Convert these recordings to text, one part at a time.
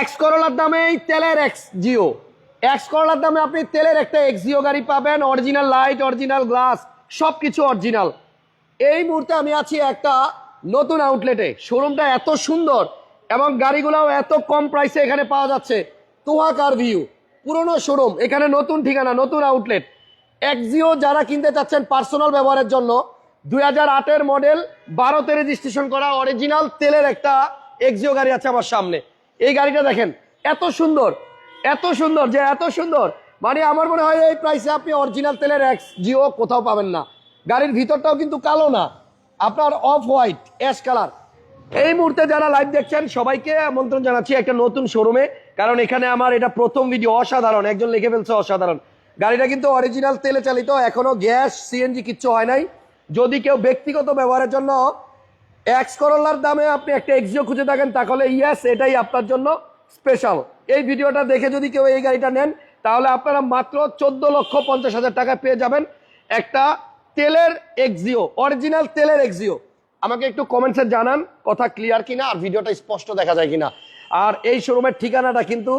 X করলার দামে এই তেলের এক্স জিও এক্স করলার দামে আপনি তেলের একটা এক্স জিও গাড়ি পাবেন অরিজিনাল লাইট অরিজিনাল গ্লাস সব কিছু অরিজিনাল এই মুহূর্তে আমি আছি একটা নতুন আউটলেটে শোরুমটা এত সুন্দর এবং গাড়িগুলোও এত কম প্রাইসে এখানে পাওয়া যাচ্ছে। তোহা কার ভিউ পুরনো শোরুম এখানে নতুন ঠিকানা, নতুন আউটলেট এক্সিও যারা কিনতে চাচ্ছেন পার্সোনাল ব্যবহারের জন্য, দুই হাজার আটের মডেল বারোতে রেজিস্ট্রেশন করা অরিজিনাল তেলের একটা এক্সিও গাড়ি আছে আমার সামনে। এই গাড়িটা দেখেন, এত সুন্দর এত সুন্দর যে এত সুন্দর। মানে আমার মনে হয় এই প্রাইসে আপনি অরিজিনাল তেলের এক্স জিও কোথাও পাবেন না। গাড়ির ভিতরটাও কিন্তু কালো না। আপনার অফ হোয়াইট অ্যাশ কালার এই মুহূর্তে যারা লাইভ দেখছেন, সবাইকে আমন্ত্রণ জানাচ্ছি একটা নতুন শোরুমে কারণ এখানে আমার এটা প্রথম ভিডিও অসাধারণ। একজন লিখে ফেলছে অসাধারণ। গাড়িটা কিন্তু অরিজিনাল তেলে চালিত, এখনও গ্যাস সিএনজি কিচ্ছু হয় নাই। যদি কেউ ব্যক্তিগত ব্যবহারের জন্য এক্স করোলার দামে আপনি একটা এক্সিও খুঁজে থাকেন তাহলে ইয়েস এটাই আপনার জন্য স্পেশাল এই ভিডিওটা দেখে যদি কেউ এই গাড়িটা নেন, তাহলে আপনারা মাত্র চোদ্দ লক্ষ পঞ্চাশ হাজার টাকা পেয়ে যাবেন একটা তেলের এক্সিও অরিজিনাল তেলের এক্সিও আমাকে একটু কমেন্টসে জানান, কথা ক্লিয়ার কিনা আর ভিডিওটা স্পষ্ট দেখা যায় কিনা। আর এই শোরুমের ঠিকানাটা কিন্তু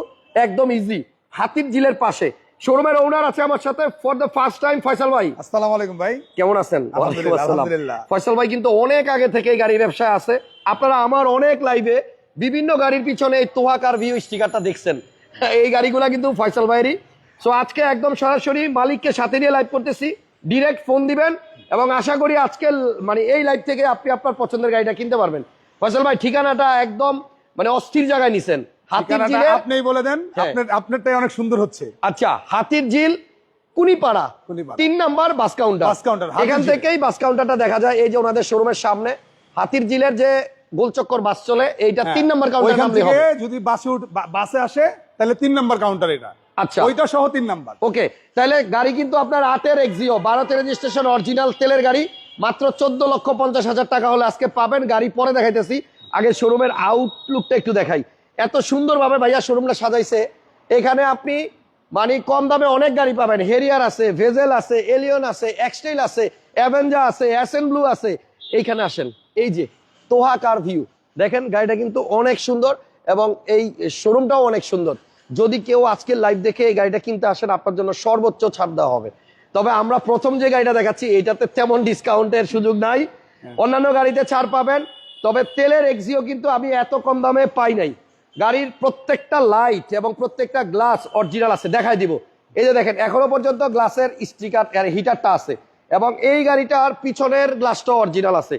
একদম ইজি হাতির ঝিলের পাশে। শোরুমের ওনার আছে আমার সাথে for the first time Faisal ভাই। আসসালামু আলাইকুম ভাই। কেমন আছেন? আলহামদুলিল্লাহ। ফয়সাল ভাই কিন্তু অনেক আগে থেকে এই গাড়ির ব্যবসায় আছে। আপনারা আমার অনেক লাইভে বিভিন্ন গাড়ির পিছনে এই তোহাকার ভিউ স্টিকারটা দেখছেন। এই গাড়িগুলা কিন্তু ফয়সাল ভাইয়েরই। সো আজকে একদম সরাসরি মালিককে সাথে নিয়ে লাইভ করতেছি। ডিরেক্ট ফোন দিবেন এবং আশা করি আজকে মানে এই লাইভ থেকে আপনি আপনার পছন্দের গাড়িটা কিনতে পারবেন। ফয়সাল ভাই ঠিকানাটা একদম মানে অস্থির জায়গায় নিছেন। হাতির ঠিকানাটা ঝিলে আপনিই বলে দেন হ্যাঁ। আপনার আপনারটাই অনেক সুন্দর হচ্ছে। আচ্ছা হাতির ঝিল কুনিপাড়া। কুনিপাড়া। তিন number bus counter. Bus counter, এখান থেকেই বাস কাউন্টারটা দেখা যায় এই যে ওনাদের শোরুমের সামনে। হাতির ঝিলের যে গোলচক্কর বাস চলে এইটা হ্যাঁ। তিন নাম্বার কাউন্টার ওইখান হবে। যদি বাসে বাসে আসে তাহলে তিন নাম্বার কাউন্টার এটা। আচ্ছা। ওইটা সহ তিন নাম্বার। ওকে তাহলে গাড়ি কিন্তু আপনার আটের এক্সিও বারোতে রেজিস্ট্রেশন অরিজিনাল তেলের গাড়ি। মাত্র চোদ্দ লক্ষ পঞ্চাশ হাজার টাকা হলে আজকে পাবেন। গাড়ি পরে দেখাইতেছি। আগে শোরুমের আউটলুকটা একটু দেখাই। এত সুন্দরভাবে ভাইয়া শোরুমটা সাজাইছে। এখানে আপনি মানে কম দামে অনেক গাড়ি পাবেন। হেরিয়ার আছে ভেজেল আছে এলিয়ন আছে এক্সটেল আছে অ্যাভেঞ্জা আছে অ্যাসেন ব্লু আছে। এইখানে আসেন। এই যে তোহা কার ভিউ দেখেন গাড়িটা কিন্তু অনেক সুন্দর এবং এই শোরুমটাও অনেক সুন্দর। যদি কেউ আজকে লাইভ দেখে এই গাড়িটা কিনতে আসেন আপনার জন্য সর্বোচ্চ ছাড় দেওয়া হবে। তবে আমরা প্রথম যে গাড়িটা দেখাচ্ছি এটাতে তেমন ডিসকাউন্টের সুযোগ নাই। অন্যান্য গাড়িতে ছাড় পাবেন তবে তেলের এক্সিও কিন্তু আমি এত কম দামে পাই নাই। গাড়ির প্রত্যেকটা লাইট এবং প্রত্যেকটা গ্লাস অরিজিনাল আছে দেখাই দিব। এই যে দেখেন, এখনও পর্যন্ত গ্লাসের স্টিকার হিটারটা আছে এবং এই গাড়িটার পিছনের গ্লাসটাও অরিজিনাল আছে।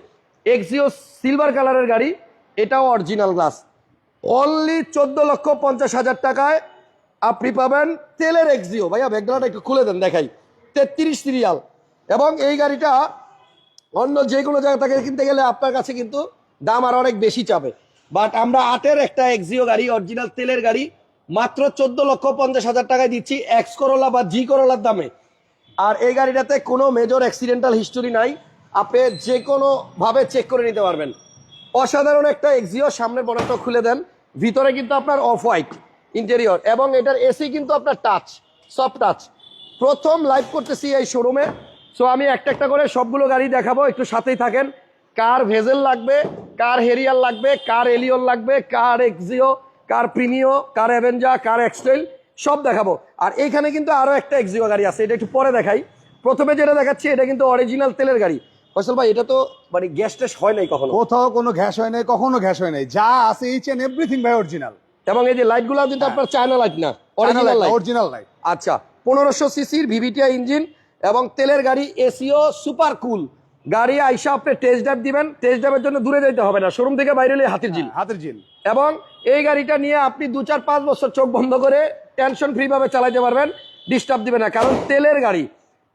এক্সিও সিলভার কালারের গাড়ি, এটাও অরিজিনাল গ্লাস অনলি চোদ্দ লক্ষ পঞ্চাশ হাজার টাকায় আপনি পাবেন তেলের এক্সিও ভাইয়া ব্যাকগ্রাউন্ড একটু খুলে দেন, দেখাই। তেত্রিশ সিরিয়াল এবং এই গাড়িটা অন্য যে কোনো জায়গা থেকে কিনতে গেলে আপনার কাছে কিন্তু দাম আর অনেক বেশি চাবে। বাট আমরা আটের একটা এক্সিও গাড়ি অরিজিনাল তেলের গাড়ি, মাত্র চোদ্দ লক্ষ পঞ্চাশ হাজার টাকায় দিচ্ছি এক্স করোলা বা জি করোলার দামে। আর এই গাড়িটাতে কোনো মেজর অ্যাক্সিডেন্টাল হিস্টোরি নাই। আপনি যে কোনো ভাবে চেক করে নিতে পারবেন। অসাধারণ একটা এক্সিও সামনের বনেটটা খুলে দেন। ভিতরে কিন্তু আপনার অফ হোয়াইট ইন্টেরিয়র এবং এটার এসি কিন্তু আপনার টাচ সফট টাচ প্রথম লাইভ করতেছি এই শোরুমে সো আমি একটা একটা করে সবগুলো গাড়ি দেখাবো, একটু সাথেই থাকেন। কার ভেজেল লাগবে কার হেরিয়ার লাগবে কার এলিয়ন লাগবে car Axio car Premio car Avanza car এক্সটেল সব দেখাবো। আর এইখানে কিন্তু আরও একটা এক্সিও গাড়ি আছে এটা একটু পরে দেখাই। প্রথমে যেটা দেখাচ্ছি এটা কিন্তু অরিজিনাল তেলের গাড়ি। ফসল ভাই এটা তো মানে গ্যাস টেস হয় নাই কখনো? কোথাও কোনো ঘ্যাস হয় নাই কখনো ঘ্যাস হয় নাই। যা আছে ইচ এন্ড এভরিথিং ভাই অরিজিনাল এবং এই যে লাইটগুলো কিন্তু আপনার চায়না লাইট না অরিজিনাল লাইট অরিজিনাল লাইট আচ্ছা পনেরোশো সিসির ভিভিটিআই ইঞ্জিন এবং তেলের গাড়ি এসিও সুপার কুল গাড়ি আইসা আপনি টেস্ট ড্রাইভ দিবেন টেস্ট ড্রাইভের জন্য দূরে যেতে হবে না শোরুম থেকে বাইরে এলে হাতির ঝিল। হাতের জিল এবং এই গাড়িটা নিয়ে আপনি দু চার পাঁচ বছর চোখ বন্ধ করে টেনশন ফ্রি ভাবে চালাতে পারবেন ডিস্টার্ব দিবে না। কারণ তেলের গাড়ি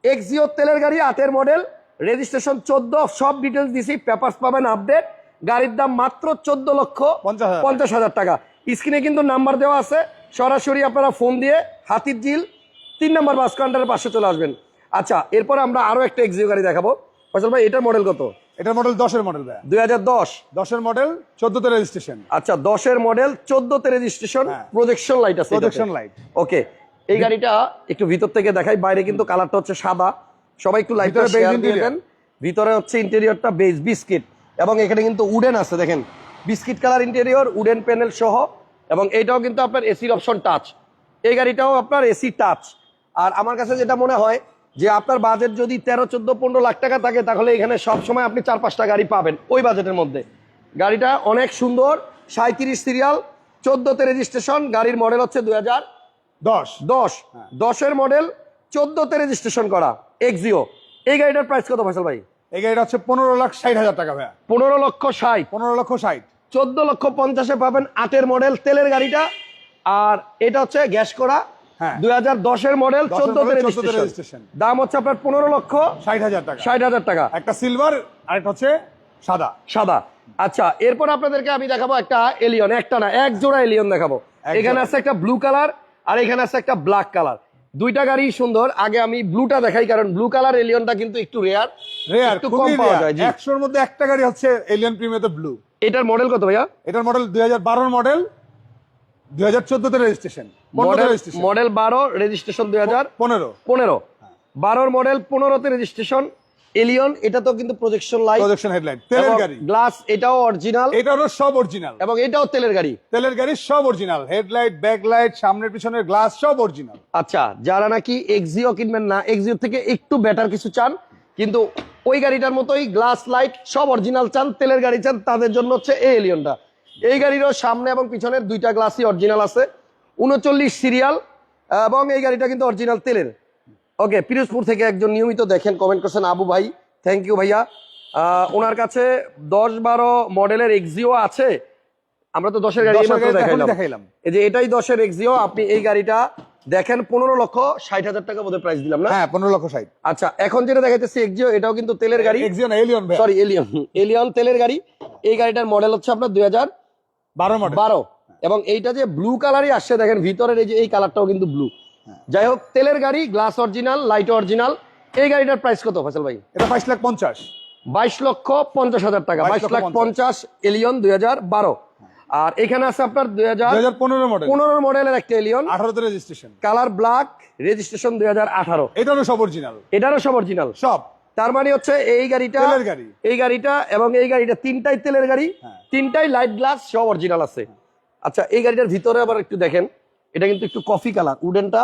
এক্সিও তেলের গাড়ি আটের মডেল রেজিস্ট্রেশন চোদ্দ সব ডিটেলস দিছি পেপারস পাবেন আপডেট গাড়ির দাম মাত্র চোদ্দ লক্ষ পঞ্চাশ হাজার। পঞ্চাশ হাজার টাকা। স্ক্রিনে কিন্তু নাম্বার দেওয়া আছে সরাসরি আপনারা ফোন দিয়ে হাতির ঝিল তিন নম্বর বাস কাউন্টারের পাশে চলে আসবেন। আচ্ছা এরপর আমরা আরও একটা এক্সিও গাড়ি দেখাবো। ফসল ভাই এটার মডেল কত? এটার মডেল দশের মডেল ভাই দুই হাজার দশ? দশের মডেল চোদ্দতে রেজিস্ট্রেশন আচ্ছা দশের মডেল চোদ্দতে রেজিস্ট্রেশন। প্রজেকশন লাইট আছে Projection light। ওকে এই গাড়িটা একটু ভিতর থেকে দেখাই বাইরে কিন্তু কালারটা হচ্ছে সাদা। সবাই একটু লাইটটা ভিতরে শেয়ার দিয়ে। দেন। ভিতরে হচ্ছে ইন্টেরিয়রটা বেজ বিস্কিট এবং এখানে কিন্তু উডেন আছে দেখেন। Biscuit colour interior wooden panel সহ। এবং এইটাও কিন্তু আপনার এসির অপশন টাচ এই গাড়িটাও আপনার এসি টাচ আর আমার কাছে যেটা মনে হয় যে আপনার বাজেট যদি তেরো চোদ্দ পনেরো লাখ টাকা থাকে তাহলে এখানে সব সময় আপনি চার পাঁচটা গাড়ি পাবেন ওই বাজেটের মধ্যে। গাড়িটা অনেক সুন্দর সাঁত্রিশ সিরিয়াল চোদ্দতে রেজিস্ট্রেশন গাড়ির মডেল হচ্ছে দুই হাজার দশ। দশ। দশের মডেল চোদ্দতে রেজিস্ট্রেশন করা এক্সিও এই গাড়িটার প্রাইস কত ফসল ভাই? এই গাড়িটা হচ্ছে পনেরো লাখ ষাট হাজার টাকা ভাইয়া। পনেরো লক্ষ ষাট। পনেরো লক্ষ ষাট। চোদ্দ লক্ষ পঞ্চাশে পাবেন আটের মডেল তেলের গাড়িটা। আর এটা হচ্ছে গ্যাস করা হ্যাঁ। দুই হাজার দশের মডেল 10 চোদ্দতে রেজিস্ট্রেশন দাম হচ্ছে আপনার পনেরো লক্ষ ষাট হাজার টাকা। ষাট হাজার টাকা। একটা সিলভার আর একটা হচ্ছে সাদা। সাদা। আচ্ছা এরপর আপনাদেরকে আমি দেখাবো একটা এলিয়ন একটা না এক জোড়া এলিয়ন দেখাবো। এখানে আছে একটা ব্লু কালার আর এখানে আছে একটা ব্ল্যাক কালার দুইটা গাড়ি সুন্দর। আগে আমি ব্লুটা দেখাই কারণ ব্লু কালার এলিয়নটা কিন্তু একটু রেয়ার রেয়ার একটু কম পাওয়া যায় একশোর মধ্যে একটা গাড়ি হচ্ছে এলিয়ন প্রিমিয়াতে ব্লু এটার মডেল কত ভাইয়া? এটার মডেল দুই হাজার মডেল দুই হাজার চোদ্দতে রেজিস্ট্রেশন মডেল বারো রেজিস্ট্রেশন দুই হাজার পনেরো। পনেরো। বারোর মডেল পনেরোতে রেজিস্ট্রেশন এলিয়ন এটা তো কিন্তু প্রজেকশন লাইট প্রজেকশন হেডলাইট তেলের গাড়ি। গ্লাস এটাও অরিজিনাল এটারও সব অরিজিনাল এবং এটাও তেলের গাড়ি। তেলের গাড়ি সব অরিজিনাল হেডলাইট ব্যাকলাইট সামনের পিছনের গ্লাস সব অরিজিনাল আচ্ছা যারা নাকি এক্সিও কিনবেন না এক্সিও থেকে একটু বেটার কিছু চান কিন্তু ওই গাড়িটার মতোই গ্লাস লাইট সব অরিজিনাল চান তেলের গাড়ি চান তাদের জন্য হচ্ছে এই এলিয়নটা এই গাড়িরও সামনে এবং পিছনের দুইটা গ্লাসই অরিজিনাল আছে। উনচল্লিশ সিরিয়াল এবং এই গাড়িটা কিন্তু অরিজিনাল তেলের। ওকে পিরোজপুর থেকে একজন নিয়মিত দেখেন কমেন্ট করছেন আবু ভাই থ্যাংক ইউ ভাইয়া। ওনার কাছে দশ বারো মডেলের এক্সিও আছে। আমরা তো দশের গাড়ি দেখাইলাম। এই যে এটাই দশের এক্সিও আপনি এই গাড়িটা দেখেন পনেরো লক্ষ ষাট হাজার টাকা বোধহয় প্রাইস দিলাম না? হ্যাঁ পনেরো লক্ষ ষাট। আচ্ছা এখন যেটা দেখাইতেছি এক্সিও এটাও কিন্তু তেলের গাড়ি। Axio Allion sorry Allion Allion তেলের গাড়ি। এই গাড়িটার মডেল হচ্ছে আপনার দুই হাজার বারো মডেল বারো। এবং এইটা যে ব্লু কালারই আসছে দেখেন ভিতরের এই যে এই কালারটাও কিন্তু ব্লু যাই হোক তেলের গাড়ি গ্লাস অরিজিনাল লাইট অরিজিনাল এই গাড়িটার প্রাইস কত ফসল ভাই? এটা বাইশ লাখ পঞ্চাশ। বাইশ লক্ষ পঞ্চাশ হাজার টাকা। বাইশ লাখ পঞ্চাশ। এলিয়ন দুই হাজার বারো। আর এখানে আছে আপনার দুই হাজার পনেরো মডেল পনেরো মডেলের একটা এলিয়ন আঠারোতে রেজিস্ট্রেশন কালার ব্ল্যাক রেজিস্ট্রেশন দুই হাজার আঠারো। এটারও সব অরিজিনাল এটারও সব অরিজিনাল সব। তার মানে হচ্ছে এই গাড়িটা গাড়ি। এই গাড়িটা এবং এই গাড়িটা তিনটাই তেলের গাড়ি হ্যাঁ। তিনটাই লাইট গ্লাস সব অরিজিনাল আছে। আচ্ছা এই গাড়িটার ভিতরে আবার একটু দেখেন। এটা কিন্তু একটু কফি কালার উডেনটা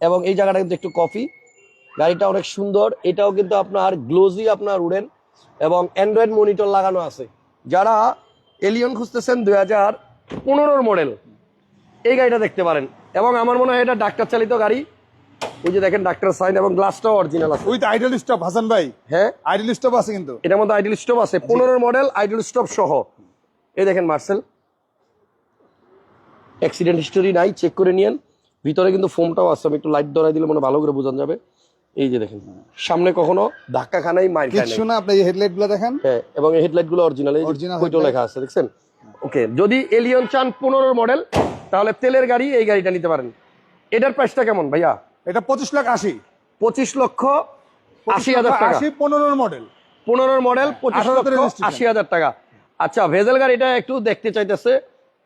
এবং এই জায়গাটা কিন্তু একটু কফি গাড়িটা অনেক সুন্দর। এটাও কিন্তু আপনার গ্লোজি আপনার উডেন এবং অ্যান্ড্রয়েড মনিটর লাগানো আছে। যারা এলিয়ন খুঁজতেছেন দুই হাজার পনেরোর মডেল এই গাড়িটা দেখতে পারেন। এবং আমার মনে হয় এটা ডাক্তার চালিত গাড়ি। ওই যে দেখেন ডাক্তার সাইন এবং গ্লাসটাও অরিজিনাল আছে। উইথ আইডল স্টপ হাসান ভাই। হ্যাঁ? আইডল স্টপ আছে কিন্তু। এটার মধ্যে আইডল স্টপ আছে। পনেরোর মডেল আইডল স্টপ সহ। এই দেখেন মার্সেল অ্যাক্সিডেন্ট হিস্টোরি নাই চেক করে নিয়েন। ভিতরে কিন্তু ফোমটাও আছে আমি একটু লাইট ধরাই দিলে মনে ভালো করে বোঝানো যাবে। এই যে দেখেন সামনে কখনো ধাক্কা খানাই মাইর খায় কিছু না আপনি এই হেডলাইটগুলো দেখেন। হ্যাঁ এবং এই হেডলাইটগুলো অরিজিনাল এই Original লেখা আছে দেখছেন? ওকে যদি এলিয়ন চান পনেরোর মডেল তাহলে তেলের গাড়ি এই গাড়িটা নিতে পারেন। এটার প্রাইসটা কেমন ভাইয়া? এটা পঁচিশ লাখ আশি। পঁচিশ লক্ষ আশি হাজার টাকা। আশি পনেরোর মডেল পনেরোর মডেল পঁচিশ 18 লক্ষ আশি হাজার টাকা। আচ্ছা ভেজেল গাড়ি এটা একটু দেখতে চাইতেছে।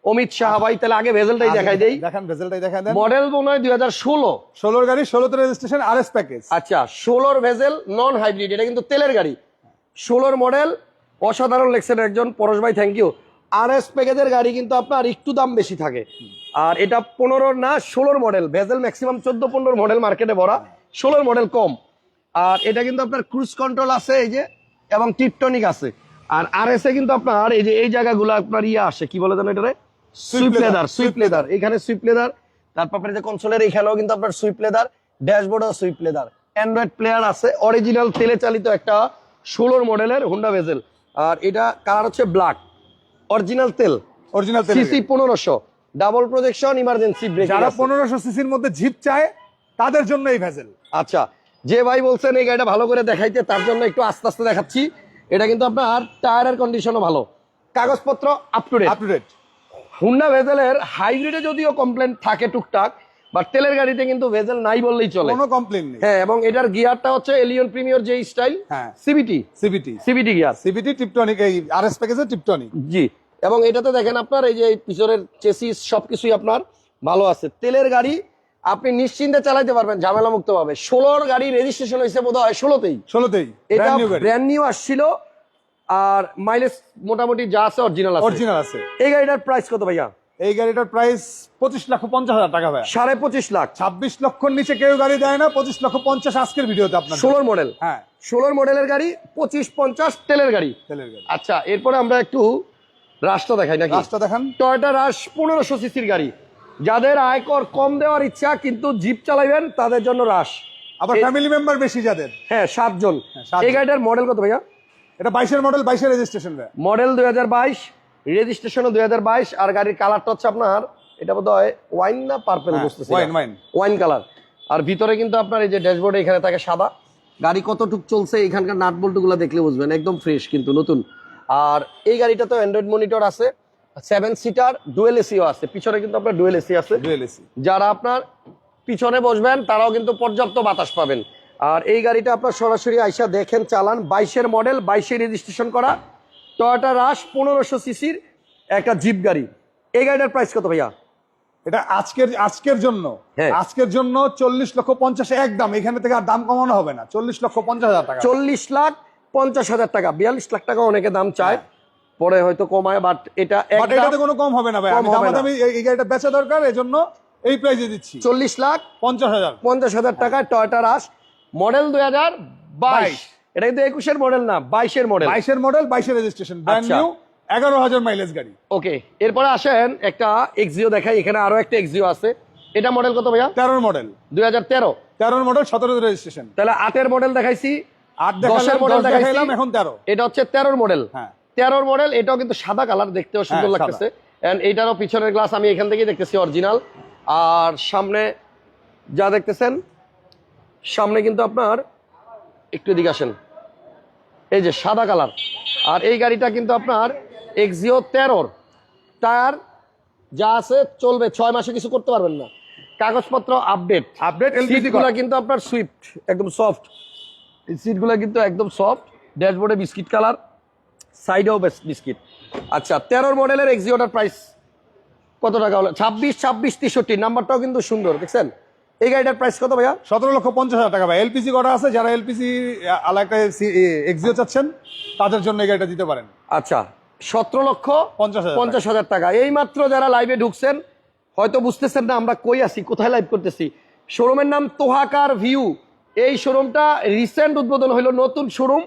অমিত শাহ ভাই তাহলে আগে ভেজেলটাই দেখাই দেই। দেখেন রেজাল্টটাই দেখা দেন। মডেল মনে হয় দুই হাজার ষোলো। ষোলোর গাড়ি ষোলোতে রেজিস্ট্রেশন আর এস প্যাকেজ আচ্ছা ষোলোর ভেজেল নন হাইব্রিড এটা কিন্তু তেলের গাড়ি। ষোলোর মডেল অসাধারণ লেখছেন একজন পরশ ভাই থ্যাংক ইউ আর এস প্যাকেজের গাড়ি কিন্তু আপনার একটু দাম বেশি থাকে। আর এটা পনেরো না ষোলোর মডেল ভেজেল ম্যাক্সিমাম চোদ্দ পনেরো মডেল মার্কেটে ভরা। ষোলোর মডেল কম। আর এটা কিন্তু আপনার ক্রুজ কন্ট্রোল আছে এই যে এবং টিপটনিক আছে। আর আর এস এ কিন্তু আপনার এই যে এই জায়গাগুলো আপনার ইয়ে আসে কি বলে জানো এটারে? সুইপ লেদার সুইপ লেদার এখানে সুইপ লেদার তারপর আপনার যে কনসোলের এখানেও কিন্তু আপনার সুইপ লেদার ড্যাশবোর্ডও সুইপ লেদার অ্যান্ড্রয়েড প্লেয়ার আছে। অরিজিনাল তেলে চালিত একটা ষোলোর মডেলের হুন্ডা ভেজেল আর এটা কালার হচ্ছে ব্ল্যাক অরিজিনাল তেল। অরিজিনাল সিসি পনেরোশো। ডাবল প্রজেকশন ইমার্জেন্সি ব্রেক যারা পনেরোশো সিসির মধ্যে জিপ চায় তাদের জন্য এই ভেজেল। আচ্ছা যে ভাই বলছেন এই গাড়িটা ভালো করে দেখাইতে তার জন্য একটু আস্তে আস্তে দেখাচ্ছি। এটা কিন্তু আপনার টায়ারের কন্ডিশনও ভালো। কাগজপত্র up to date up to date Honda ভেজেলের হাইব্রিডে যদিও কমপ্লেন থাকে টুকটাক বাট তেলের গাড়িতে কিন্তু ভেজেল নাই বললেই চলে। কোনো কমপ্লেন নেই। হ্যাঁ এবং এটার গিয়ারটা হচ্ছে এলিয়ন প্রিমিয়র যে স্টাইল হ্যাঁ। CVT CVT CVT gear CVT tiptronic এই আর এস প্যাকেজের টিপটনিক জি। এবং এটাতে দেখেন আপনার এই যে পিছনের চেসিস সবকিছুই আপনার ভালো আছে। তেলের গাড়ি আপনি নিশ্চিন্তে চালাইতে পারবেন ঝামেলা মুক্ত ভাবে ষোলোর গাড়ি রেজিস্ট্রেশন হয়েছে বোধ হয় ষোলোতেই। ষোলোতেই এটা ব্র্যান্ড নিউ আসছিল আর মাইলেজ মোটামুটি যা আছে অরিজিনাল আছে। অরিজিনাল আছে। এই গাড়িটার প্রাইস কত ভাইয়া? এই গাড়িটার প্রাইস পঁচিশ লক্ষ পঞ্চাশ হাজার টাকা ভাই সাড়ে পঁচিশ লাখ। ছাব্বিশ লক্ষর নিচে কেউ গাড়ি দেয় না পঁচিশ লক্ষ পঞ্চাশ আজকের ভিডিওতে আপনার ষোলোর মডেল হ্যাঁ। ষোলোর মডেলের গাড়ি পঁচিশ পঞ্চাশ তেলের গাড়ি। তেলের গাড়ি। আচ্ছা এরপরে আমরা একটু রাশটা দেখাই নাকি? রাস্তা দেখান। টয়টা রাশ পনেরোশো সিসির গাড়ি। যাদের আয়কর কম দেওয়ার ইচ্ছা কিন্তু জিপ চালাইবেন তাদের জন্য রাশ। আবার ফ্যামিলি মেম্বার বেশি যাদের? হ্যাঁ সাতজন। হ্যাঁ, এই গাড়িটার মডেল কত ভাইয়া? এটা বাইশের মডেল বাইশের রেজিস্ট্রেশন মডেল দুই হাজার বাইশ রেজিস্ট্রেশনও দুই হাজার বাইশ আর গাড়ির কালারটা হচ্ছে আপনার এটা বোধ হয় ওয়াইন না পার্পেল হ্যাঁ, বুঝতেছি। ওয়াইন কালার আর ভিতরে কিন্তু আপনার এই যে ড্যাশবোর্ডে এখানে থাকে সাদা। গাড়ি কতটুক চলছে এখানকার নাট বল্টুগুলো দেখলে বুঝবেন একদম ফ্রেশ কিন্তু নতুন। আর এই গাড়িটা তো অ্যান্ড্রয়েড মনিটর আছে সেভেন সিটার ডুয়েল এসিও আছে। পিছনে কিন্তু আপনার ডুয়েল এসি আছে। ডুয়েল এসি যারা আপনার পিছনে বসবেন তারাও কিন্তু পর্যাপ্ত বাতাস পাবেন। আর এই গাড়িটা আপনার সরাসরি আইসা দেখেন চালান বাইশের মডেল বাইশে রেজিস্ট্রেশন করা। টয়োটা রাশ পনেরোশো সিসির একটা জিপ গাড়ি। এই গাড়িটার প্রাইস কত ভাইয়া? এটা আজকের আজকের জন্য। হ্যাঁ। আজকের জন্য চল্লিশ লক্ষ পঞ্চাশ একদম। এখানে থেকে আর দাম কমানো হবে না। চল্লিশ লক্ষ পঞ্চাশ হাজার টাকা। চল্লিশ লাখ পঞ্চাশ হাজার টাকা বিয়াল্লিশ লাখ টাকা অনেকে দাম চায়। পরে হয়তো কমায় বাট এটা এটাতে কোনো কম হবে না ভাই। আমি। এই- গাড়িটা বেচা দরকার এই জন্য এই প্রাইসে দিচ্ছি। চল্লিশ লাখ পঞ্চাশ হাজার। পঞ্চাশ হাজার টাকায় টয়োটা রাশ মডেল দুই হাজার বাইশ। এটা কিন্তু একুশের মডেল না বাইশের মডেল বাইশের মডেল বাইশের রেজিস্ট্রেশন ব্র্যান্ড আচ্ছা। নিউ এগারো হাজার মাইলেজ গাড়ি। ওকে এরপরে আসেন একটা এক্সিও দেখাই এখানে আরও একটা এক্সিও আছে। এটা মডেল কত ভাইয়া? তেরোর মডেল দুই হাজার তেরো। তেরোর মডেল সতেরো রেজিস্ট্রেশন তাহলে আটের মডেল দেখাইছি আট দশের মডেল দেখাইলাম এখন তেরো। এটা হচ্ছে তেরোর মডেল হ্যাঁ। তেরোর মডেল এটাও কিন্তু সাদা কালার দেখতেও সুন্দর হ্যাঁ, লাগতেছে। এন্ড এইটারও পিছনের গ্লাস আমি এখান থেকেই দেখতেছি অরিজিনাল আর সামনে যা দেখতেছেন সামনে কিন্তু আপনার একটু এদিকে আসেন। এই যে সাদা কালার আর এই গাড়িটা কিন্তু আপনার এক্সিও তেরোর। টায়ার যা আছে চলবে। ছয় মাসে কিছু করতে পারবেন না। কাগজপত্র আপডেট আপডেট কিন্তু আপনার সুইফট একদম সফট সিটগুলো কিন্তু একদম সফট ড্যাশবোর্ডে বিস্কিট কালার সাইডেও বিস্কিট আচ্ছা তেরোর মডেলের এক্সিওটার প্রাইস কত টাকা হলো? ছাব্বিশ ছাব্বিশ তেষট্টি নাম্বারটাও কিন্তু সুন্দর দেখছেন? এই গাড়িটার প্রাইস কত ভাইয়া? সতেরো লক্ষ পঞ্চাশ হাজার টাকা ভাই। এলপিজি করা আছে? যারা এলপিজি আলাদা এক্সিও চাচ্ছেন তাদের জন্য এই গাড়িটা দিতে পারেন। আচ্ছা সতেরো লক্ষ পঞ্চাশ হাজার টাকা। এই মাত্র যারা লাইভে ঢুকছেন হয়তো বুঝতেছেন না আমরা কই আছি কোথায় লাইভ করতেছি। শোরুমের নাম তোহাকার ভিউ এই শোরুমটা রিসেন্ট উদ্বোধন হলো নতুন শোরুম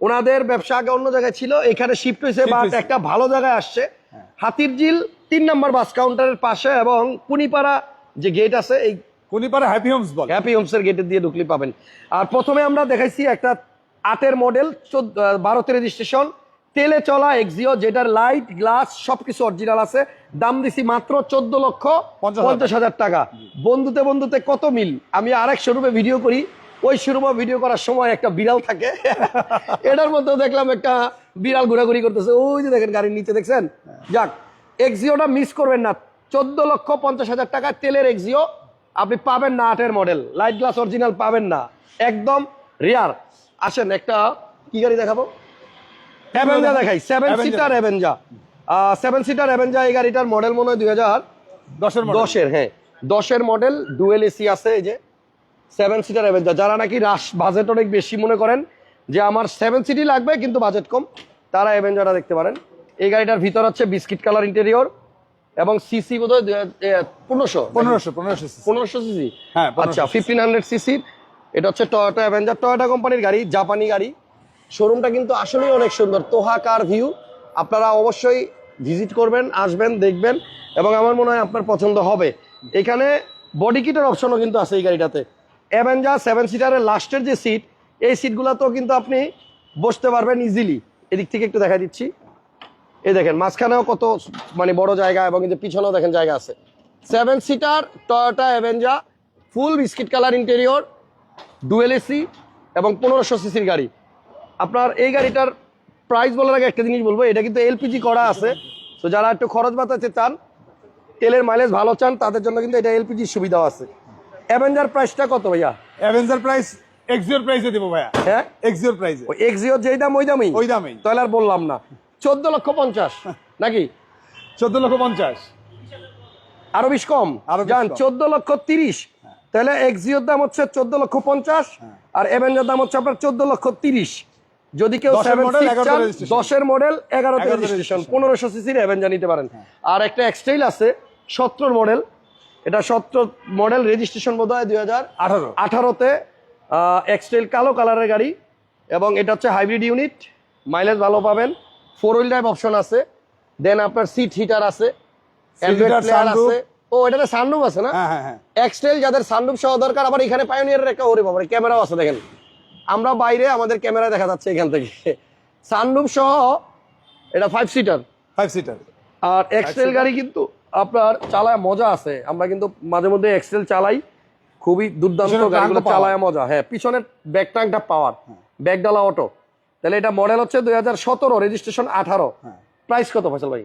ওনাদের ব্যবসা আগে অন্য জায়গায় ছিল এখানে শিফট হয়েছে বাট একটা ভালো জায়গায় আসছে। হাতির ঝিল তিন নম্বর বাস কাউন্টারের পাশে এবং কুনিপাড়া যে গেট আছে এই কুনিপাড়া হ্যাপি হোমস বল। হ্যাপি হোমসের গেটে দিয়ে ঢুকলে পাবেন। আর প্রথমে আমরা দেখাইছি একটা আটের মডেল বারোতে রেজিস্ট্রেশন তেলে চলা এক্সিও যেটার লাইট গ্লাস সবকিছু অরিজিনাল আছে। দাম দিছি মাত্র চোদ্দ লক্ষ পঞ্চাশ হাজার টাকা। বন্ধুতে বন্ধুতে কত মিল? আমি আরেক শোরুমে ভিডিও করি। ওই শোরুমে ভিডিও করার সময় একটা বিড়াল থাকে। এটার মধ্যেও দেখলাম একটা বিড়াল ঘোরাঘুরি করতেছে। ওই যে দেখেন গাড়ির নিচে দেখছেন? যাক এক্সিওটা মিস করবেন না। চোদ্দ লক্ষ পঞ্চাশ হাজার টাকা তেলের এক্সিও আপনি পাবেন না আটের মডেল লাইট গ্লাস অরিজিনাল পাবেন না। একদম রিয়ার আসেন একটা কি গাড়ি দেখাবো? অ্যাভেঞ্জা দেখাই। Seven. Seater Avanza seven seater Avanza এই গাড়িটার মডেল মনে হয় দুই হাজার দশের মডেল দশের হ্যাঁ। দশের মডেল ডুয়েল এসি আছে এই যে। সেভেন সিটার অ্যাভেঞ্জার যারা নাকি রাশ বাজেট অনেক বেশি মনে করেন যে আমার সেভেন সিটি লাগবে কিন্তু বাজেট কম তারা অ্যাভেঞ্জারটা দেখতে পারেন। এই গাড়িটার ভিতর হচ্ছে বিস্কিট কালার ইন্টেরিয়র এবং সিসি বোধ হয় পনেরোশো পনেরোশো পনেরোশো পনেরোশো সিসি হ্যাঁ, আচ্ছা ফিফটিন হান্ড্রেড সিসির এটা হচ্ছে টয়োটা অ্যাভেঞ্জার টয়োটা কোম্পানির গাড়ি জাপানি গাড়ি। শোরুমটা কিন্তু আসলেই অনেক সুন্দর। তোহা কার ভিউ আপনারা অবশ্যই ভিজিট করবেন আসবেন দেখবেন এবং আমার মনে হয় আপনার পছন্দ হবে। এখানে বডি কিটের অপশনও কিন্তু আছে এই গাড়িটাতে। অ্যাভেঞ্জার সেভেন সিটারের লাস্টের যে সিট এই সিটগুলোতেও কিন্তু আপনি বসতে পারবেন ইজিলি এদিক থেকে একটু দেখা দিচ্ছি। এই দেখেন, মাঝখানেও কত মানে বড় জায়গা এবং এই যে পিছনেও দেখেন জায়গা আছে। Seven seater Toyota Avanza full biscuit colour interior dual AC এবং পনেরোশো সিসির গাড়ি। আপনার এই গাড়িটার প্রাইস বলার আগে একটা জিনিস বলব, এটা কিন্তু এলপিজি করা আছে। তো যারা একটু খরচ বাঁচাতে চান, তেলের মাইলেজ ভালো চান, তাদের জন্য কিন্তু এটা এলপিজির সুবিধাও আছে। অ্যাভেঞ্জার প্রাইসটা কত ভাইয়া? অ্যাভেঞ্জার প্রাইস এক্সিওর প্রাইসে দিব ভাইয়া। হ্যাঁ? এক্সিওর প্রাইসে ওই এক্সিও যেই দাম ওই দামই? ওই দামেই। তাহলে আর বললাম না। চোদ্দ লক্ষ পঞ্চাশ নাকি? চোদ্দ লক্ষ পঞ্চাশ। আরও বেশ কম। আরও জান চোদ্দ লক্ষ তিরিশ। তাহলে এক্সিওর দাম হচ্ছে চোদ্দ লক্ষ পঞ্চাশ হ্যাঁ। আর এভেঞ্জার দাম হচ্ছে আপনার চোদ্দ লক্ষ তিরিশ। যদি কেউ দশের মডেল এগারোতে এগারোতে রেজিস্ট্রেশন। পনেরোশো সিসির অ্যাভেঞ্জার নিতে পারেন। আর একটা এক্সটাইল আছে সতেরোর মডেল এটা সতেরো মডেল রেজিস্ট্রেশন বোধ হয় দুই হাজার আঠারো। আঠারোতে এক্সটাইল কালো কালারের গাড়ি এবং এটা হচ্ছে হাইব্রিড ইউনিট মাইলেজ ভালো পাবেন। ফোর হুইল ড্রাইভ অপশন আছে। দেন আপনার সিট হিটার আছে। আছে। ও এটাতে সানরুফ আছে না? হ্যাঁ হ্যাঁ হ্যাঁ। এক্সটেল যাদের সানরুফ সহ দরকার আবার এখানে পায়োনিয়ারের একটা ওরে বাবা ক্যামেরাও আছে দেখেন। আমরা বাইরে আমাদের ক্যামেরা দেখা যাচ্ছে এখান থেকে। সানরুফ সহ এটা ফাইভ সিটার ফাইভ সিটার আর এক্সটেল গাড়ি কিন্তু আপনার চালায় মজা আছে। আমরা কিন্তু মাঝে মধ্যে এক্সটেল চালাই। খুবই দুর্দান্ত গাড়িগুলো চালায় মজা। হ্যাঁ পিছনের ব্যাক ট্যাঙ্কটা পাওয়ার। ব্যাকডালা অটো তাহলে এটা মডেল হচ্ছে দুই হাজার সতেরো রেজিস্ট্রেশন আঠারো। হ্যাঁ। প্রাইস কত ফসল ভাই?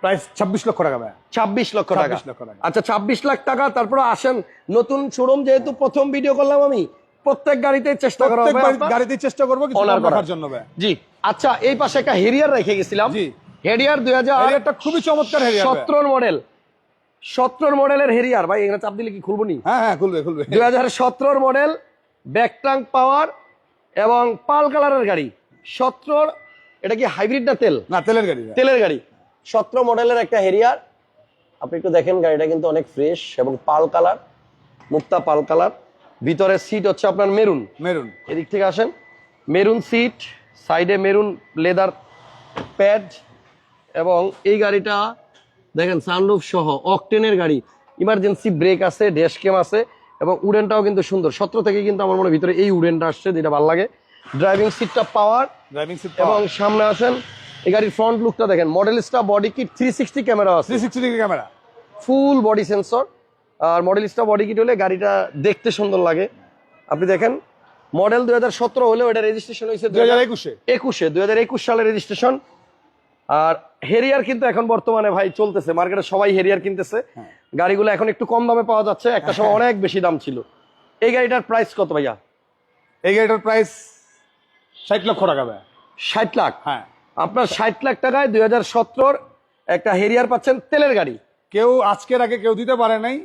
প্রাইস ছাব্বিশ লক্ষ টাকা ভাই ছাব্বিশ লক্ষ টাকা। 26 লক্ষ টাকা। আচ্ছা ছাব্বিশ লাখ টাকা। তারপরে আসেন নতুন শোরুম যেহেতু প্রথম ভিডিও করলাম আমি প্রত্যেক গাড়িতে চেষ্টা করা প্রত্যেক হবে বাড়ি- আপনার- গাড়িতেই চেষ্টা করব কিছু Honor কম করার। জন্য জি। আচ্ছা এই পাশে একটা হেরিয়ার রেখে গেছিলাম। জি। হেরিয়ার দুই হাজার একটা খুবই চমৎকার হেরিয়ার সতেরোর মডেল সতেরোর মডেলের হেরিয়ার ভাই এখানে চাপ দিলে কি খুলবো নি? হ্যাঁ হ্যাঁ খুলবে খুলবে। দুই হাজার সতেরোর মডেল ব্যাকট্রাঙ্ক পাওয়ার এবং পাল কালারের গাড়ি। সতেরোর এটা কি হাইব্রিড না তেল? না তেলের গাড়ি তেলের গাড়ি। সতেরো মডেলের একটা হেরিয়ার আপনি একটু দেখেন গাড়িটা কিন্তু অনেক ফ্রেশ এবং পাল কালার মুক্তা পাল কালার ভিতরের সিট হচ্ছে আপনার মেরুন মেরুন এদিক থেকে আসেন। মেরুন সিট সাইডে মেরুন লেদার প্যাড এবং এই গাড়িটা দেখেন সানরুফ সহ অকটেনের গাড়ি। ইমার্জেন্সি ব্রেক আছে ড্যাশ ক্যাম আছে এবং উডেনটাও কিন্তু সুন্দর। সতেরো থেকে কিন্তু আমার মনে ভিতরে এই উডেনটা আসছে যেটা ভালো লাগে। ড্রাইভিং সিটটা পাওয়ার ড্রাইভিং সিট এবং সামনে আসেন এই গাড়ির ফ্রন্ট লুকটা দেখেন। Model Modellista body kit three sixty camera আছে। Three sixty degree camera full body sensor আর মডেল মডেলিস্টা বডি কিট হলে গাড়িটা দেখতে সুন্দর লাগে। আপনি দেখেন মডেল দুই হাজার সতেরো হলেও এটা রেজিস্ট্রেশন হয়েছে দুই হাজার একুশে। একুশে দুই হাজার একুশ সালের রেজিস্ট্রেশন আর হেরিয়ার কিন্তু এখন বর্তমানে ভাই চলতেছে মার্কেটে সবাই হেরিয়ার কিনতেছে। হ্যাঁ। গাড়িগুলো এখন একটু কম দামে পাওয়া যাচ্ছে একটা সময় অনেক বেশি দাম ছিল। এই গাড়িটার প্রাইস কত ভাইয়া? এই গাড়িটার প্রাইস ষাট লক্ষ টাকা ভাই ষাট লাখ? হ্যাঁ। আপনার ষাট লাখ টাকায় দুই হাজার সতেরোর একটা হেরিয়ার পাচ্ছেন তেলের গাড়ি। কেউ আজকের আগে কেউ দিতে পারে নাই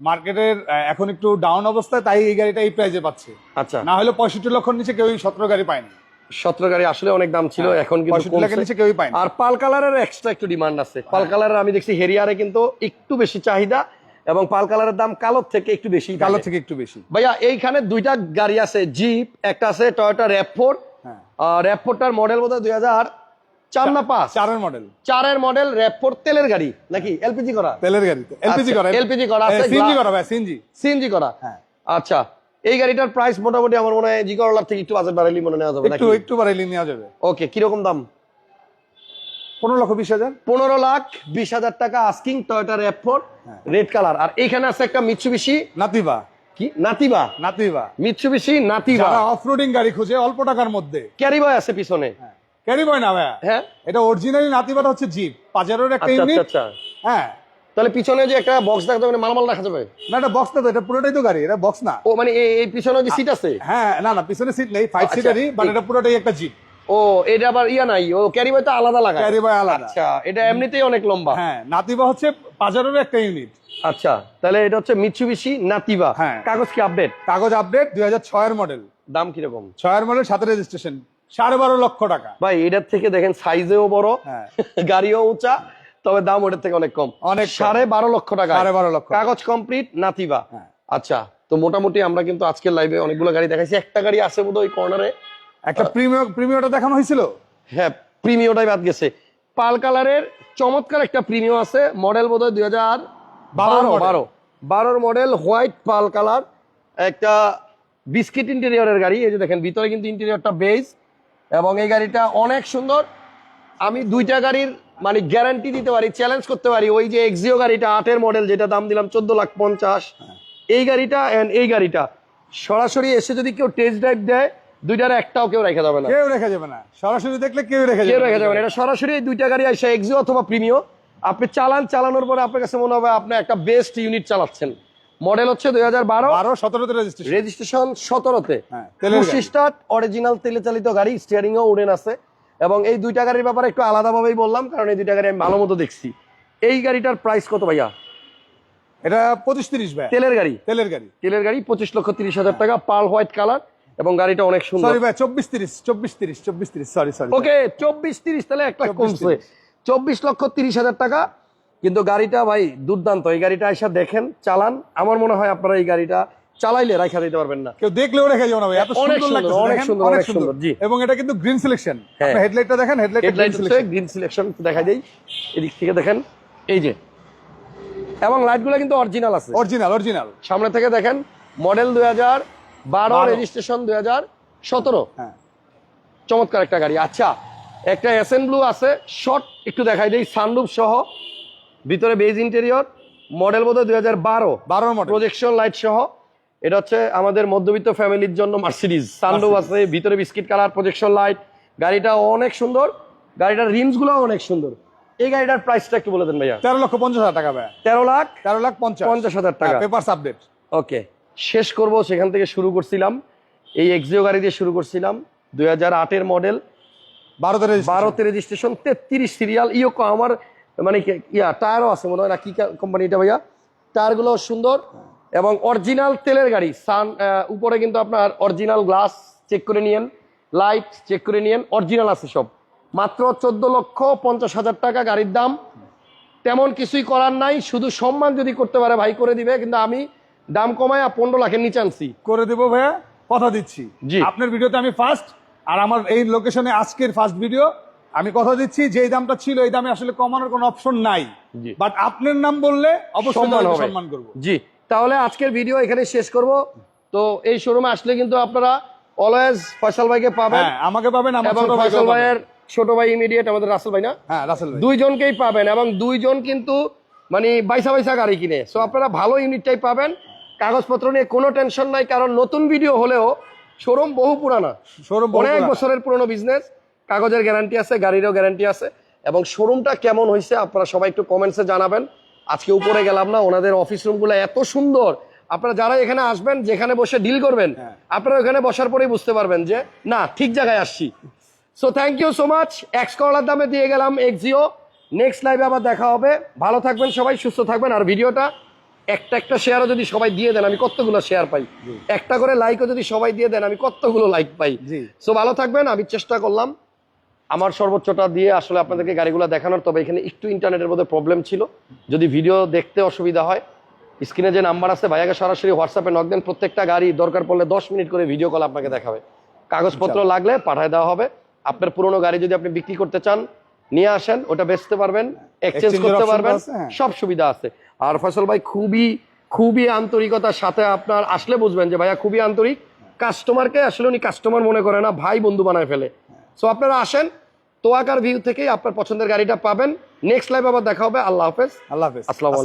মার্কেটের এখন একটু ডাউন অবস্থায় তাই এই গাড়িটা এই প্রাইজে পাচ্ছে। আচ্ছা। না হলে পঁয়ষট্টি লক্ষর নিচে কেউ সতেরো গাড়ি পায়নি সতেরো গাড়ি আসলে অনেক দাম ছিল এখন কিন্তু হ্যাঁ, কেউই পায়নি আর পাল কালারের এক্সট্রা একটু ডিমান্ড আছে। পাল কালারের আমি দেখছি হেরিয়ারে কিন্তু একটু বেশি চাহিদা এবং পাল কালারের দাম কালোর থেকে একটু বেশি কালো থেকে একটু বেশি। ভাইয়া এইখানে দুইটা গাড়ি আছে জিপ একটা আছে টয়োটা র্যাপফোর্ড হ্যাঁ। র্যাপফোর্ডটার মডেল বোধ হয় দুই হাজার চার না পাঁচ। চারের মডেল চারের মডেল র্যাপফোর্ড তেলের গাড়ি নাকি এলপিজি করা? তেলের গাড়ি। এলপিজি আচ্ছা, করা। LPG করা সিএনজি করা ভাই সিএনজি। সিএনজি করা। হ্যাঁ। আচ্ছা এই গাড়িটার প্রাইস মোটামুটি আমার মনে হয় জি করলার থেকে একটু বাজেট বাড়াইলি মনে নেওয়া যাবে একটু একটু বাড়াইলে নেওয়া যাবে। ওকে কীরকম দাম? পনেরো লক্ষ বিশ হাজার। পনেরো লাখ বিশ হাজার টাকা আস্কিং টয়োটা র্যাপফোর্ড হ্যাঁ। রেড কালার আর এখানে আছে একটা মিৎসুবিশি নাতিবা। কি? নাতিবা? নাতিবা। গাড়ি খুঁজে অল্প টাকার মধ্যে। আছে পিছনে। ক্যারি বয় না ভাইয়া। হ্যাঁ। এটা অরিজিনালি নাতিবাটা হচ্ছে জিপ পাজারোর একটা আচ্ছা ইউনিট আচ্ছা আচ্ছা। হ্যাঁ। তাহলে পিছনে যে একটা বক্স দেখা যাবে মালমাল রাখা যাবে? না এটা বক্স না তো এটা পুরোটাই তো গাড়ি এটা বক্স না। ও মানে এই- পিছনে যে সিট আছে? হ্যাঁ না না পিছনে সিট নেই ফাইভ সিটারই বাট এটা পুরোটাই একটা জিপ ও এটা আবার ইয়া নাই ও ক্যারিবয় তো আলাদা লাগা ক্যারি বয় আলাদা। আচ্ছা এটা এমনিতেই অনেক লম্বা। হ্যাঁ নাতিবা হচ্ছে পাজারোর একটা ইউনিট আচ্ছা তাহলে এটা হচ্ছে মিৎসুবিশি নাতিবা। হ্যাঁ। কাগজ কি আপডেট কাগজ আপডেট দুই হাজার ছয়ের মডেল দাম কীরকম? ছয়ের মডেল সাথে রেজিস্ট্রেশন সাড়ে বারো লক্ষ টাকা। ভাই এটার থেকে দেখেন সাইজেও বড় হ্যাঁ। গাড়িও উঁচা তবে দাম ওটার থেকে অনেক কম। অনেক সাড়ে বারো লক্ষ টাকা সাড়ে বারো লক্ষ। কাগজ কমপ্লিট নাতিবা। হ্যাঁ। আচ্ছা তো মোটামুটি আমরা কিন্তু আজকের লাইভে অনেকগুলো গাড়ি দেখাইছি। একটা গাড়ি আছে বোধ ওই কর্নারে একটা প্রিমিয়ার প্রিমিয়ারটা দেখানো হয়েছিল? হ্যাঁ প্রিমিয়টাই বাদ গেছে। পাল কালারের চমৎকার একটা প্রিমিয় আছে। মডেল বোধ হয় দুই হাজার বারো বারো বারোর মডেল হোয়াইট পাল কালার। একটা বিস্কিট ইন্টেরিয়রের গাড়ি। এই যে দেখেন ভিতরে কিন্তু ইন্টেরিয়রটা বেজ এবং এই গাড়িটা অনেক সুন্দর। আমি দুইটা গাড়ির মানে গ্যারান্টি দিতে পারি চ্যালেঞ্জ করতে পারি ওই যে এক্সিও গাড়িটা আটের মডেল যেটা দাম দিলাম চোদ্দ লাখ পঞ্চাশ। এই গাড়িটা অ্যান্ড এই গাড়িটা। সরাসরি এসে যদি কেউ টেস্ট ড্রাইভ দেয় দুইটার একটাও কেউ রেখে যাবে না। কেউ রেখে যাবে না। সরাসরি দেখলে কেউ রেখে কেউ রেখে যাবে না। এটা সরাসরি এই দুইটা গাড়ি আসে এক্সিও অথবা প্রিমিও আপনি চালান চালানোর পরে আপনার কাছে মনে হবে আপনি একটা বেস্ট ইউনিট চালাচ্ছেন। মডেল হচ্ছে দুই হাজার বারো। বারো সতেরোতে রেজিস্ট্রেশন রেজিস্ট্রেশন সতেরোতে। হ্যাঁ, স্টার্ট অরিজিনাল তেলে চালিত গাড়ি স্টিয়ারিং ও উডেন আছে এবং এই দুইটা গাড়ির ব্যাপারে একটু আলাদাভাবেই বললাম কারণ এই দুইটা গাড়ি আমি ভালো মতো দেখছি। এই গাড়িটার প্রাইস কত ভাইয়া? এটা পঁচিশ তিরিশ ভাই। তেলের গাড়ি? তেলের গাড়ি। তেলের গাড়ি পঁচিশ লক্ষ তিরিশ হাজার টাকা পাল হোয়াইট কালার এবং গাড়িটা অনেক সুন্দর। সরি ভাই চব্বিশ তিরিশ চব্বিশ তিরিশ চব্বিশ তিরিশ সরি সরি ওকে চব্বিশ তিরিশ তাহলে একটা 24, কমছে। চব্বিশ লক্ষ তিরিশ হাজার টাকা কিন্তু গাড়িটা ভাই দুর্দান্ত। এই গাড়িটা এসে দেখেন চালান। আমার মনে হয় আপনারা এই গাড়িটা চালাইলে রাখা দিতে পারবেন না। কেউ দেখলেও রেখে যাও না ভাই এত অনেক সুন্দর লাগছে অনেক সুন্দর, অনেক সুন্দর। জি। এবং এটা কিন্তু গ্রিন সিলেকশন হ্যাঁ। হেডলাইটটা দেখেন headlight green selection green selection দেখা যায়। এদিক থেকে দেখেন এই যে। এবং লাইটগুলো কিন্তু অরিজিনাল আছে। অরিজিনাল অরিজিনাল সামনে থেকে দেখেন মডেল দুই হাজার বারো বারো। রেজিস্ট্রেশন দুই হাজার সতেরো। হ্যাঁ। চমৎকার একটা গাড়ি। আচ্ছা একটা এসএন ব্লু আছে শর্ট একটু দেখাই দেই সানরুফ সহ। ভিতরে বেজ ইন্টেরিয়র মডেল বোধহয় দুই হাজার বারো। বারোর মডেল প্রজেকশন লাইট সহ। এটা হচ্ছে আমাদের মধ্যবিত্ত ফ্যামিলির জন্য মার্সিডিজ সানরুফ আছে ভিতরে বিস্কিট কালার প্রজেকশন লাইট গাড়িটা অনেক সুন্দর। গাড়িটার রিমসগুলো অনেক সুন্দর। এই গাড়িটার প্রাইসটা একটু বলে দেন ভাইয়া। তেরো লক্ষ পঞ্চাশ হাজার টাকা ভাই। তেরো লাখ তেরো লাখ পঞ্চাশ। পঞ্চাশ হাজার টাকা। পেপার আপডেট ওকে শেষ করব সেখান থেকে শুরু করছিলাম। এই এক্সিও গাড়ি দিয়ে শুরু করছিলাম। দুই হাজার আটের মডেল বারোতে বারোতে রেজিস্ট্রেশন তেত্রিশ সিরিয়াল ইয়োকো আমার মানে কি- ইয়া টায়ারও আছে মনে হয় না কি কোম্পানি এটা ভাইয়া? টায়ারগুলো সুন্দর। এবং অরিজিনাল তেলের গাড়ি। সান উপরে কিন্তু আপনার অরিজিনাল গ্লাস চেক করে নিয়েন লাইট চেক করে নিয়েন অরিজিনাল আছে সব। মাত্র চোদ্দ লক্ষ পঞ্চাশ হাজার টাকা গাড়ির দাম। তেমন কিছুই করার নাই শুধু সম্মান যদি করতে পারে ভাই করে দিবে কিন্তু আমি দাম কমায় পনেরো লাখের নিচে আনছি। করে দেবো ভাইয়া কথা দিচ্ছি। জি। আপনার ভিডিওতে আমি ফার্স্ট আর আমার এই লোকেশনে আজকের ফার্স্ট ভিডিও আমি কথা দিচ্ছি যে দামটা ছিল এই দামে আসলে কমানোর কোনো অপশন নাই। বাট আপনার নাম বললে অবশ্যই সম্মান করব। জি। তাহলে আজকের ভিডিও এখানে শেষ করব। তো এই শোরুমে আসলে কিন্তু আপনারা অলওয়েজ ফয়সাল ভাইকে পাবেন। হ্যাঁ আমাকে পাবেন এবং ফয়সাল ভাইয়ের ছোট ভাই ইমিডিয়েট আমাদের রাসেল ভাই না? হ্যাঁ রাসেল ভাই। দুইজনকেই পাবেন এবং দুইজন কিন্তু মানে বাইসা বাইসা গাড়ি কিনে। সো আপনারা ভালো ইউনিটটাই পাবেন। কাগজপত্র নিয়ে কোনো টেনশন নাই কারণ নতুন ভিডিও হলেও শোরুম বহু পুরানা। শোরুম অনেক বছরের পুরনো বিজনেস কাগজের গ্যারান্টি আছে গাড়িরও গ্যারান্টি আছে। এবং শোরুমটা কেমন হয়েছে আপনারা সবাই একটু কমেন্টসে জানাবেন। আজকে উপরে গেলাম না ওনাদের অফিস রুমগুলো এত সুন্দর। আপনারা যারা এখানে আসবেন যেখানে বসে ডিল করবেন হ্যাঁ। আপনারা ওখানে বসার পরেই বুঝতে পারবেন যে না ঠিক জায়গায় আসছি। So thank you so much X করলার দামে দিয়ে গেলাম এক্সিও নেক্সট লাইভে আবার দেখা হবে। ভালো থাকবেন সবাই সুস্থ থাকবেন। আর ভিডিওটা একটা একটা শেয়ারও যদি সবাই দিয়ে দেন আমি কতগুলো শেয়ার পাই? একটা করে লাইকও যদি সবাই দিয়ে দেন আমি কতগুলো লাইক পাই। সো ভালো থাকবেন আমি চেষ্টা করলাম। আমার সর্বোচ্চটা দিয়ে আসলে আপনাদেরকে গাড়িগুলো দেখানোর তবে এখানে একটু ইন্টারনেটের মধ্যে প্রবলেম ছিল। যদি ভিডিও দেখতে অসুবিধা হয় স্ক্রিনে যে নাম্বার আছে ভাইয়াকে সরাসরি হোয়াটসঅ্যাপে নক দেন প্রত্যেকটা গাড়ি দরকার পড়লে দশ মিনিট করে ভিডিও কল আপনাকে দেখাবে। কাগজপত্র লাগলে পাঠায় দেওয়া হবে। আপনার পুরোনো গাড়ি যদি আপনি বিক্রি করতে চান নিয়ে আসেন ওটা বেচতে পারবেন এক্সচেঞ্জ করতে পারবেন হ্যাঁ। সব সুবিধা আছে। আর ফসল ভাই খুবই খুবই আন্তরিকতার সাথে আপনার আসলে বুঝবেন যে ভাইয়া খুবই আন্তরিক। কাস্টমারকে আসলে উনি কাস্টমার মনে করে না ভাই বন্ধু বানায় ফেলে। সো আপনারা আসেন তোয়াকার ভিউ থেকেই আপনার পছন্দের গাড়িটা পাবেন। নেক্সট লাইভ আবার দেখা হবে। আল্লাহ হাফেজ। আল্লাহ হাফেজ। আসসালামু